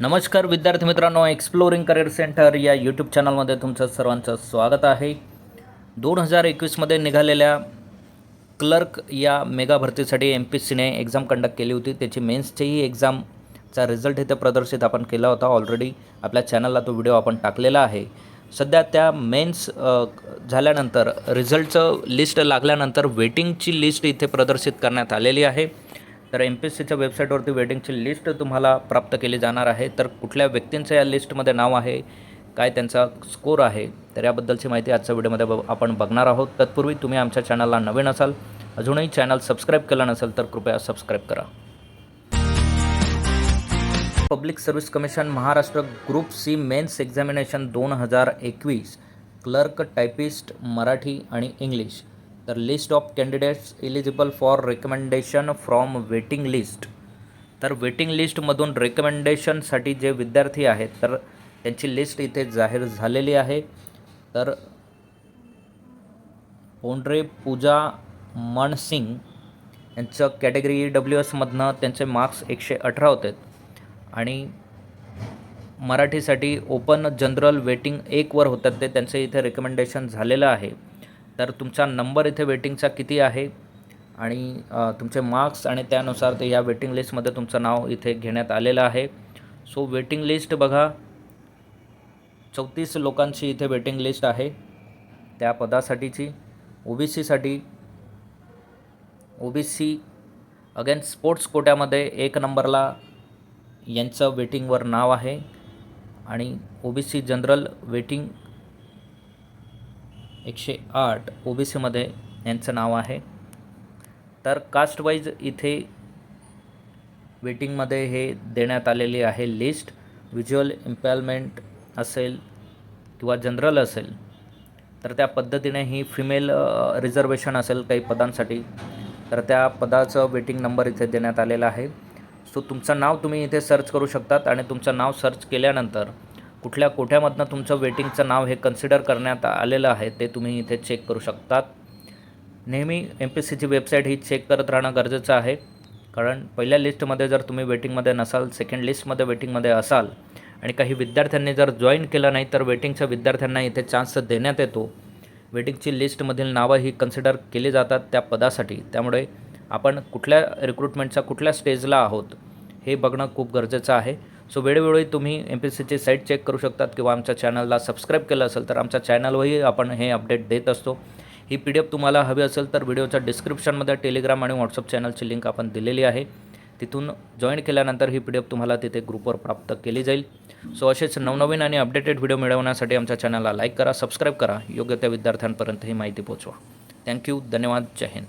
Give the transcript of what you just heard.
नमस्कार विद्यार्थी मित्रांनो एक्सप्लोरिंग करिअर सेंटर या यूट्यूब चॅनलमध्ये तुमचं सर्वांचं स्वागत आहे. दोन हजार एकवीसमध्ये निघालेल्या क्लर्क या मेगा भरतीसाठी एम पी सीने एक्झाम कंडक्ट केली होती. त्याची मेन्सचीही एक्झामचा रिझल्ट इथे प्रदर्शित आपण केला होता ऑलरेडी आपल्या चॅनलला तो व्हिडिओ आपण टाकलेला आहे. सध्या त्या मेन्स झाल्यानंतर रिझल्टचं लिस्ट लागल्यानंतर वेटिंगची लिस्ट इथे प्रदर्शित करण्यात आलेली आहे. तर एम पी एस सीच्या वेबसाईटवरती वेटिंगची लिस्ट तुम्हाला प्राप्त केली जाणार आहे. तर कुठल्या व्यक्तींचं या लिस्टमध्ये नाव आहे? काय त्यांचा स्कोर आहे? तर याबद्दलची माहिती आजच्या व्हिडिओमध्ये ब आपण बघणार आहोत. तत्पूर्वी तुम्ही आमच्या चॅनलला नवीन असाल अजूनही चॅनल सबस्क्राईब केलं नसेल तर कृपया सबस्क्राईब करा. Public service commission Maharashtra group C mains examination दोन हजार एकवीस. क्लर्क टायपिस्ट मराठी आणि इंग्लिश तर list of candidates eligible for recommendation from waiting list. तर वेटिंग लिस्टमधून रेकमेंडेशनसाठी जे विद्यार्थी आहेत तर त्यांची लिस्ट इथे जाहीर झालेली आहे. तर पोंड्रे पूजा मनसिंग यांचं कॅटेगरी ई डब्ल्यू एसमधनं त्यांचे मार्क्स एकशे अठरा होते. आणि मराठीसाठी ओपन जनरल वेटिंग एकवर होतात ते त्यांचे इथे रेकमेंडेशन झालेलं आहे. तर तुमचा नंबर इथे वेटिंगचा किती आहे? आणि तुमचे मार्क्स आणि त्यानुसार ते या वेटिंग लिस्टमध्ये तुमचं नाव इथे घेण्यात आलेलं आहे. सो वेटिंग लिस्ट बघा. चौतीस लोकांची इथे वेटिंग लिस्ट आहे. त्या पदासाठीची. ओ बी सीसाठी O B C again sports कोट्यामध्ये एक नंबरला यांचं वेटिंगवर नाव आहे. आणि O B C general waiting एकशे आठ ओ बी सीमध्ये यांचं नाव आहे. तर कास्टवाईज इथे वेटिंगमध्ये हे देण्यात आलेली आहे लिस्ट. व्हिज्युअल इम्पॅलमेंट असेल किंवा जनरल असेल तर त्या पद्धतीने ही फिमेल रिझर्वेशन असेल काही पदांसाठी तर त्या पदाचं वेटिंग नंबर इथे देण्यात आलेला आहे. सो तुमचं नाव तुम्ही इथे सर्च करू शकतात आणि तुमचं नाव सर्च केल्यानंतर कुठल्या कोठ्यामधनं तुमचं वेटिंगचं नाव हे कन्सिडर करण्यात आलेलं आहे ते तुम्ही इथे चेक करू शकतात. नेहमी एम पी सीची वेबसाईट ही चेक करत राहणं गरजेचं आहे. कारण पहिल्या लिस्टमध्ये जर तुम्ही वेटिंगमध्ये नसाल सेकंड लिस्टमध्ये वेटिंगमध्ये असाल आणि काही विद्यार्थ्यांनी जर जॉईन केलं नाही तर वेटिंगच्या विद्यार्थ्यांना इथे चान्स देण्यात येतो. वेटिंगची लिस्टमधील नावं ही कन्सिडर केली जातात त्या पदासाठी. त्यामुळे आपण कुठल्या रिक्रुटमेंटच्या कुठल्या स्टेजला आहोत हे बघणं खूप गरजेचं आहे. सो वेळोवेळी तुम्ही एम पी एस सीची साईट चेक करू शकतात किंवा आमच्या चॅनलला सबस्क्राईब केलं असेल तर आमच्या चॅनलवरही आपण हे अपडेट देत असतो. ही पी डी एफ तुम्हाला हवी असेल तर व्हिडिओच्या डिस्क्रिप्शनमध्ये टेलिग्राम आणि व्हॉट्सअप चॅनलची लिंक आपण दिलेली आहे. तिथून जॉईन केल्यानंतर ही पी डी एफ तुम्हाला तिथे ग्रुपवर प्राप्त केली जाईल. सो असेच नवनवीन आणि अपडेटेड व्हिडिओ मिळवण्यासाठी आमच्या चॅनलला लाईक करा सबस्क्राईब करा. योग्य त्या विद्यार्थ्यांपर्यंत ही माहिती पोचवा. थँक्यू धन्यवाद जय हिंद.